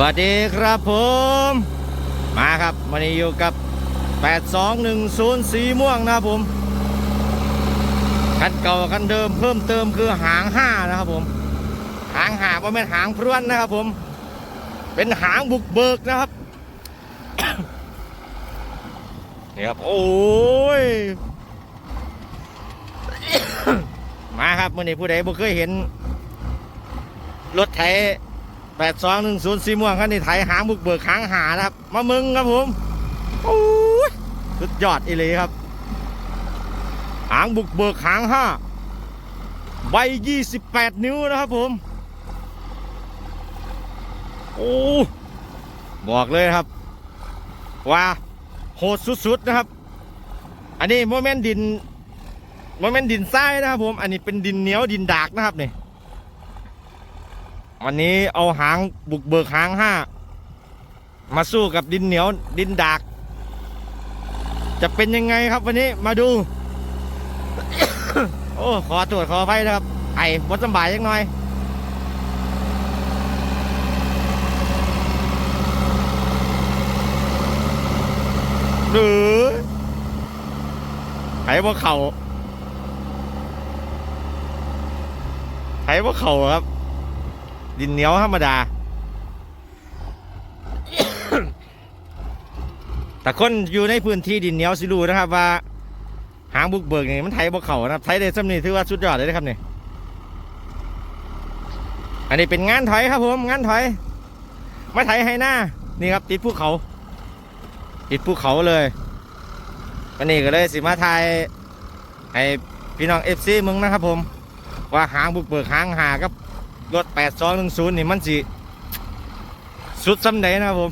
วัสดีครับผม มาครับวันนี้อยู่กับ 8210สีม่วงนะครับผม คันเก่าคันเดิมเพิ่มเติมคือหางห้านะครับผม หางหาว่าเป็นหางพรวนนะครับผม เป็นหางบุกเบิกนะครับนี่ครับ โอ้ย มาครับมื่อนี้ผู้ใดบ่เคยเห็น รถไถ แปดสองหนึ่งศูนย์สีม่วงคันนี้ไถหางบุกเบิกหางหานะครับ มามึงครับผมโอ้ยสุดยอดอีเลยครับ หางบุกเบิกหางห้าใบยี่สิบแปดนิ้วนะครับผมโอ้บอกเลยครับ ว่าโหดสุดๆนะครับ อันนี้โมเมนต์ดินโมเมนต์ดินทรายนะครับผม อันนี้เป็นดินเหนียวดินดากนะครับเนี่ย วันนี้เอาหางบุกเบิกหางห้ามาสู้กับดินเหนียวดินดาก จะเป็นยังไงครับวันนี้มาดู โอ้ขอตรวจขอไฟนะครับไอ้บดสบายยังหน่อยหรือไถว่าเข่าไถว่าเข่าครับ ดินเหนียวธรรมดา แต่คนอยู่ในพื้นที่ดินเหนียวสิรู้นะครับว่า หางบุกเบิกนี่มันไถบ่เขานะครับไถได้สำนีถือว่าสุดยอดเลยนะครับนี่อันนี้เป็นงานถอยครับผมงานถอยมาไถให้หน้านี่ครับ ติดภูเขา ติดภูเขาเลยวันนี้ก็เลยสิมาไทยให้พี่น้องเอฟซีมึงนะครับผมว่าหางบุกเบิกหางหากับ รถ8210นี่มันสิ สุดซ้ำไหนนะครับผม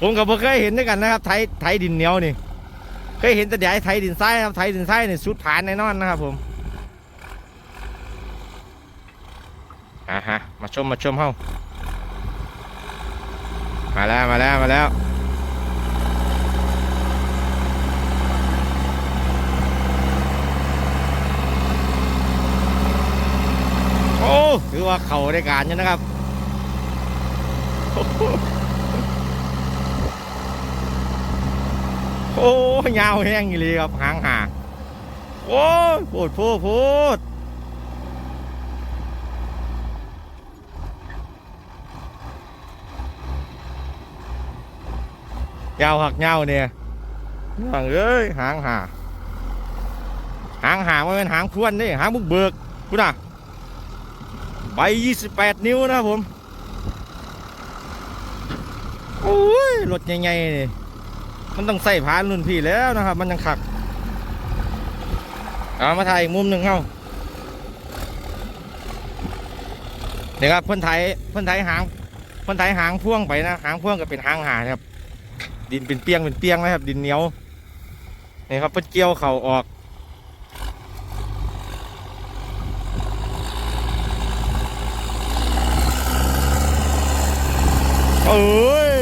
ผมก็บ่เคยเห็นด้วยกันนะครับ ไทยไทยดินเหนียวนี่ เคยเห็นแต่เดี๋ยวไทยดินทรายครับ ไทยดินทรายนี่สุดผ่านแน่นอนนะครับผมอะฮะ มาชมมาชมเฮ้ามาแล้วมาแล้วมาแล้ว โอ้ ถือว่าเข่าได้การอยู่นะครับ โอ้ยาวแห้งอีหลีครับหางหางโอ้ยพูดพูดพูดยาวหักยาวเนี่ยหางเอ้ยหางหาหางหาไม่เป็นหางพรวนนี่หางบุกเบิกกูน่ะ ใบยี่สิบแปดนิ้วนะครับผม โอ้ย รถใหญ่ๆนี่มันต้องใส่พานรุ่นพี่แล้วนะครับ มันยังขัก เอามาถ่ายอีกมุมหนึ่งเข้าเนี่ยครับเพื่อนไทยเพื่อนไทยหางเพื่อนไทยหางพ่วงไปนะหางพ่วงก็เป็นหางหาครับ ดินเป็นเปียงเป็นเปียงนะครับ ดินเหนียวนี่ครับเพื่อนเกี่ยวเข่าออก เอ้ย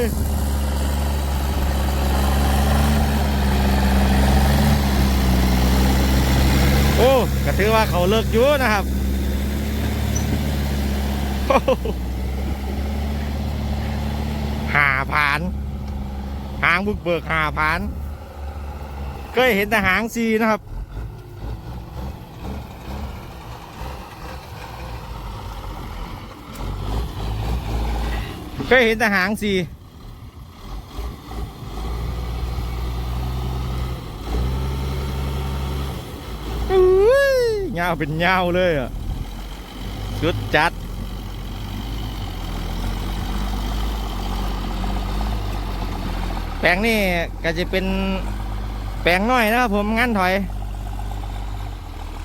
โอ้ก็ถือว่าเขาเลิกอยุ่นะครับหหาผาน หางบุกเบิกหาผาน เคยเห็นแต่หางซีนะครับ เคยเห็นแต่หางซีเงาเป็นเงาเลยอะสุดจัดแปลงนี่ก็จะเป็นแปลงน้อยนะครับผมงั้นถอย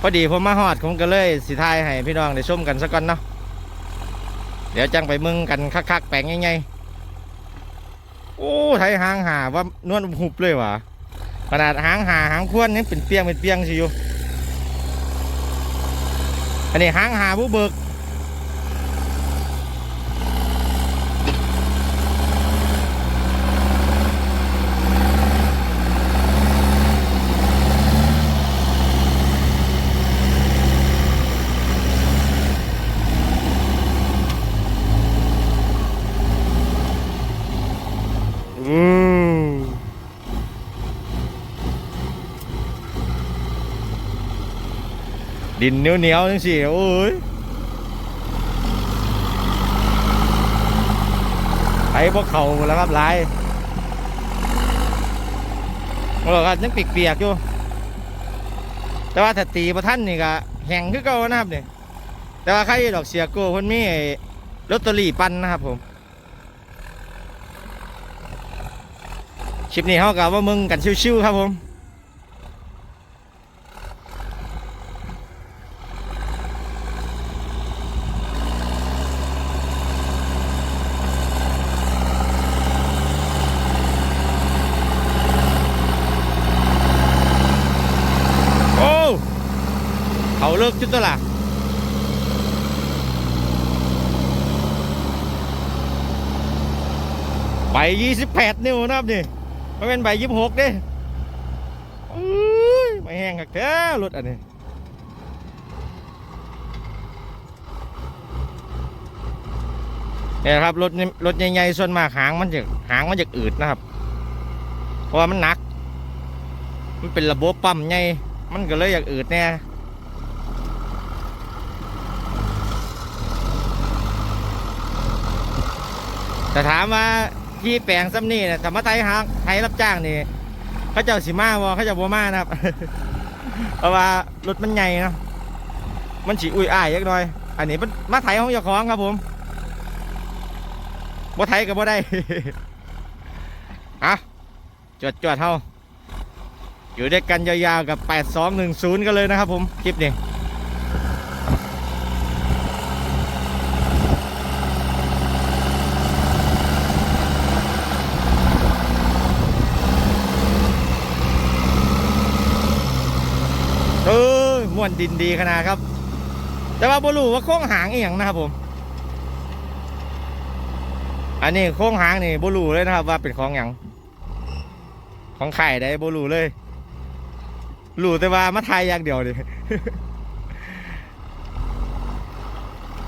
พอดีผมมาหอดผมก็เลยสิทายให้พี่น้องได้ชมกันสักก่อนเนาะ เดี๋ยวจังไปมึงกันคักๆแปลงง่ายๆโอ้ไทยหางหาว่านวลหุบเลยวะขนาดหางหาหางควนนี่เป็นเปียงเป็นเปียงสิอยู่อันนี้หางหาผู้เบิก ดินเหนียวเหนียวจังสิโอ้ยไปพวกเขาแล้วครับหลายโอ้ก็ยังเปียกๆอยู่ แต่ว่าถ้าตีประท่านนี่ก็แห้งคือเก่านะครับเนี่ยแต่ว่าใครดอกเสียโก้คนมีไอ้ลอตเตอรี่ปันนะครับผมคลิปนี้เขากับว่ามึงกันชิวๆครับผม โอ้เขาเลิกจุดตัวละ ใบยี่สิบแปดนิ้วนะครับนี่ไม่เป็นใบยี่สิบหกเด้อุ้ยไม่แห้งคักแท้รถอันนี้เนี่ยครับรถรถใหญ่ๆส่วนมากหางมันจะหางมันจะอืดนะครับ เพราะว่ามันหนัก มันเป็นระบบปั๊มใหญ่มันก็เลยอยากอืดแน่แต่ถามว่า ที่แปลงซ้ำนี่นี่ยธรรมะไทยหาไทยรับจ้างนี่เขาเจ้าสิมาบ่เขาเจ้าบ่มานะครับ เพราะว่ารถมันใหญ่เนาะมันฉีอุ้ยอ้ายยักน่อย อันนี้มันมาไทยของเจ้าของครับผมบ่ไทยก็บ่ได้อะจวดจวดๆเท่าอยู่ด้วยกันยาวๆกับ 8210 กันเลยนะครับผม คลิปนี้เออม่ วนดินดีขนาดครับ แต่ว่าบรูว่าโค้งหางอีหยังนะครับผม อันนี้โค้งหางนี่บรูเลยนะครับ ว่าเป็นของหยังของไข่ได้บรูเลยรูแต่ว่ามาทายอย่างเดียวดิ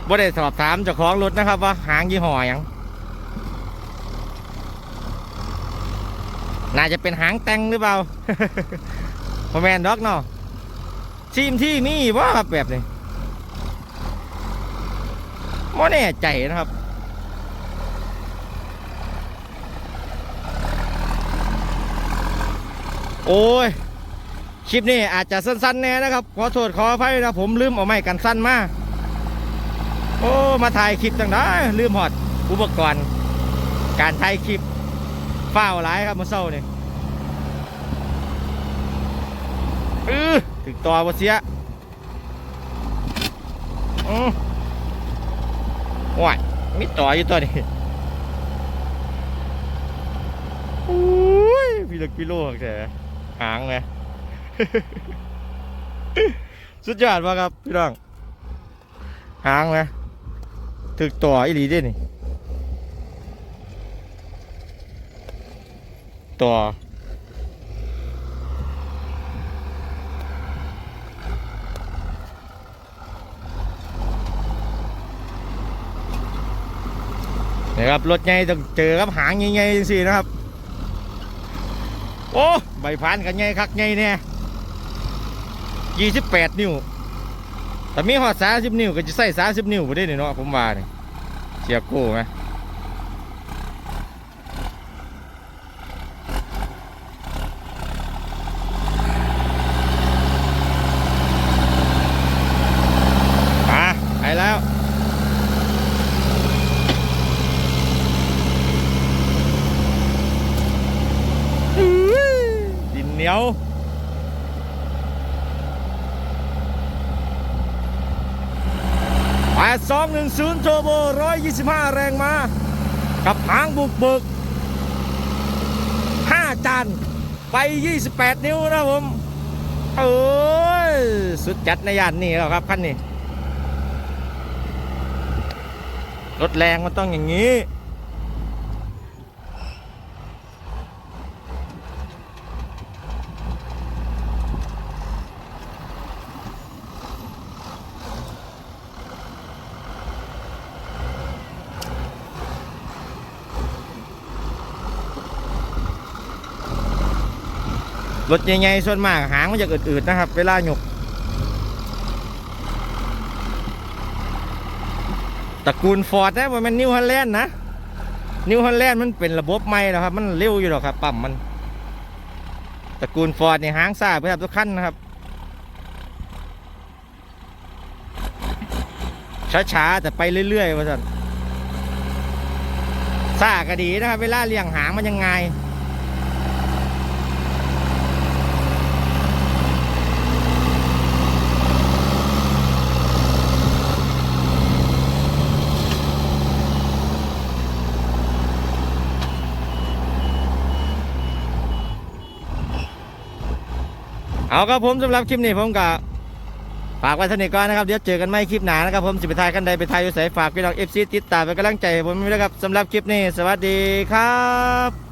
บ่ได้สอบถามเจ้าของรถนะครับ ว่าหางยี่ห้อหยังน่าจะเป็นหางแตงหรือเปล่าพอแมนด็อกเนาะ ทีมที่มีว่าครับแบบนี้ไม่แน่ใจนะครับโอ้ย คลิปนี้อาจจะสั้นๆแน่นะครับ ขอโทษขออภัยนะผมลืมเอาไม้กันสั้นมาโอ้ มาถ่ายคลิปจังได้ลืมหอด อุปกรณ์ การถ่ายคลิปฝ้าวหลายครับมาเศร้านี่เออ ถึงต่อบ่เสียอือว้ายมีต่ออยู่ตัวนี้โอ้ยพี่เล็กพี่โลกแท้หางไหมสุดยอดมากครับพี่น้องหางไหมถึกตัวอีหลีด้นี่ตัว นะครับรถใหญ่ต้องเจอครับหางใหญ่ๆจังสินะครับ โอ้ใบพันกันใหญ่คักใหญ่เนี่ยยี่สิบแปดนิ้วแต่มีหอดสาสิบนิ้วก็จะใส่สาสิบนิ้วไปได้เนาะผมว่าเนี่ยเสียโก้ไหมมาไปแล้ว ดิน เหนียวแปดสองหนึ่งศูนย์โทโบร้อยยี่สิบห้าแรงมากับหางบุกเบิกห้าจานไปยี่สิบแปดนิ้วนะผมเอ้ยสุดจัดในย่านนี้แล้วครับคันนี้รถแรงมันต้องอย่างนี้ รถใหญ่ๆส่วนมากหางมันจะอืดๆนะครับ เวลาหยกตระกูลฟอร์ดนะมันนิวฮันแลนด์นะ นิวฮันแลนด์มันเป็นระบบใหม่แล้วครับ มันเร็วอยู่หรอกครับปั๊มมันตระกูลฟอร์ดเนี่ยหางซ่าไปครับทุกขั้นนะครับช้าๆแต่ไปเรื่อยๆว่าสันซ่าก็ดีนะครับ เวลาเลี้ยงหางมันยังไง เอาครับผมสำหรับคลิปนี้ผมก็ฝากไว้เท่านี้ก่อนนะครับ เดี๋ยวเจอกันใหม่คลิปหน้านะครับผมสิไปทายกันใดไปทายอยู่ใสฝากพี่น้องเอฟซีติดตามเปนกำลังใจผมด้วยนะครับสำหรับคลิปนี้ สวัสดีครับ